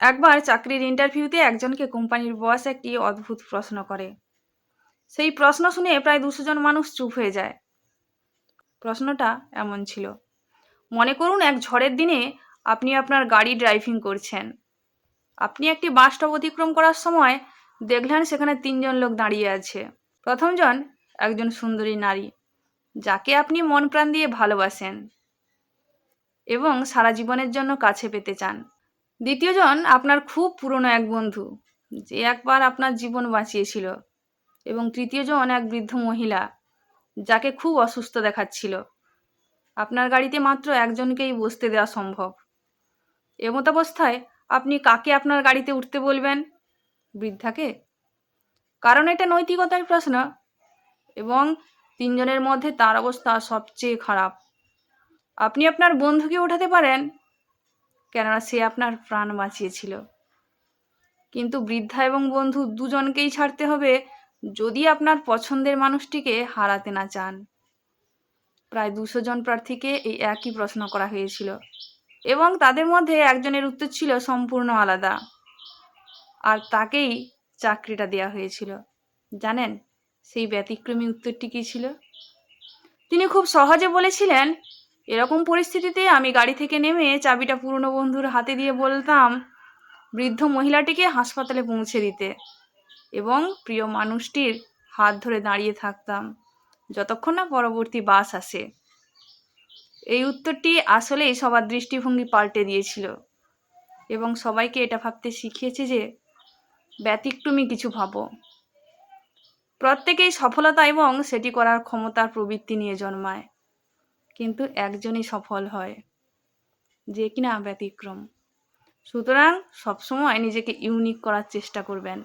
একবার চাকরির ইন্টারভিউতে একজনকে কোম্পানির বস একটি অদ্ভুত প্রশ্ন করে। সেই প্রশ্ন শুনে প্রায় দুশো জন মানুষ চুপ হয়ে যায়। প্রশ্নটা এমন ছিল, মনে করুন এক ঝড়ের দিনে আপনি আপনার গাড়ি ড্রাইভিং করছেন। আপনি একটি বাস স্টপ অতিক্রম করার সময় দেখলেন সেখানে তিনজন লোক দাঁড়িয়ে আছে। প্রথমজন একজন সুন্দরী নারী, যাকে আপনি মন প্রাণ দিয়ে ভালোবাসেন এবং সারা জীবনের জন্য কাছে পেতে চান। দ্বিতীয়জন আপনার খুব পুরনো এক বন্ধু, যে একবার আপনার জীবন বাঁচিয়েছিল, এবং তৃতীয়জন এক বৃদ্ধ মহিলা, যাকে খুব অসুস্থ দেখাচ্ছিল। আপনার গাড়িতে মাত্র একজনকেই বসতে দেওয়া সম্ভব। এমতাবস্থায় আপনি কাকে আপনার গাড়িতে উঠতে বলবেন? বৃদ্ধাকে? কারণ এটা নৈতিকতার প্রশ্ন, এবং তিনজনের মধ্যে তার অবস্থা সবচেয়ে খারাপ। আপনি আপনার বন্ধুকে ওঠাতে পারেন কেননা সে আপনার প্রাণ বাঁচিয়েছিল। কিন্তু বৃদ্ধা এবং বন্ধু দুজনকেই ছাড়তে হবে যদি আপনার পছন্দের মানুষটিকে হারাতে না চান। প্রায় দুশো জন প্রার্থীকে এই একই প্রশ্ন করা হয়েছিল এবং তাদের মধ্যে একজনের উত্তর ছিল সম্পূর্ণ আলাদা। আর তাকেই চাকরিটা দেওয়া হয়েছিল। জানেন সেই ব্যতিক্রমী উত্তরটি কী ছিল? তিনি খুব সহজে বলেছিলেন এরকম পরিস্থিতিতে আমি গাড়ি থেকে নেমে চাবিটা পুরনো বন্ধুর হাতে দিয়ে বলতাম, বৃদ্ধ মহিলাটিকে হাসপাতালে পৌঁছে দিতে। এবং প্রিয় মানুষটির হাত ধরে দাঁড়িয়ে থাকতাম। যতক্ষণ না পরবর্তী বাস আসে। এই উত্তরটি আসলেই সবার দৃষ্টিভঙ্গি পাল্টে দিয়েছিল এবং সবাইকে এটা ভাবতে শিখিয়েছে যে, ব্যতিক্রমী কিছু ভাবো। প্রত্যেকেই সফলতা এবং সেটি করার ক্ষমতার প্রবৃত্তি নিয়ে জন্মায়। কিন্তু একজনই সফল হয় যে কিনা ব্যতিক্রম। সুতরাং সবসময় নিজেকে ইউনিক করার চেষ্টা করবেন।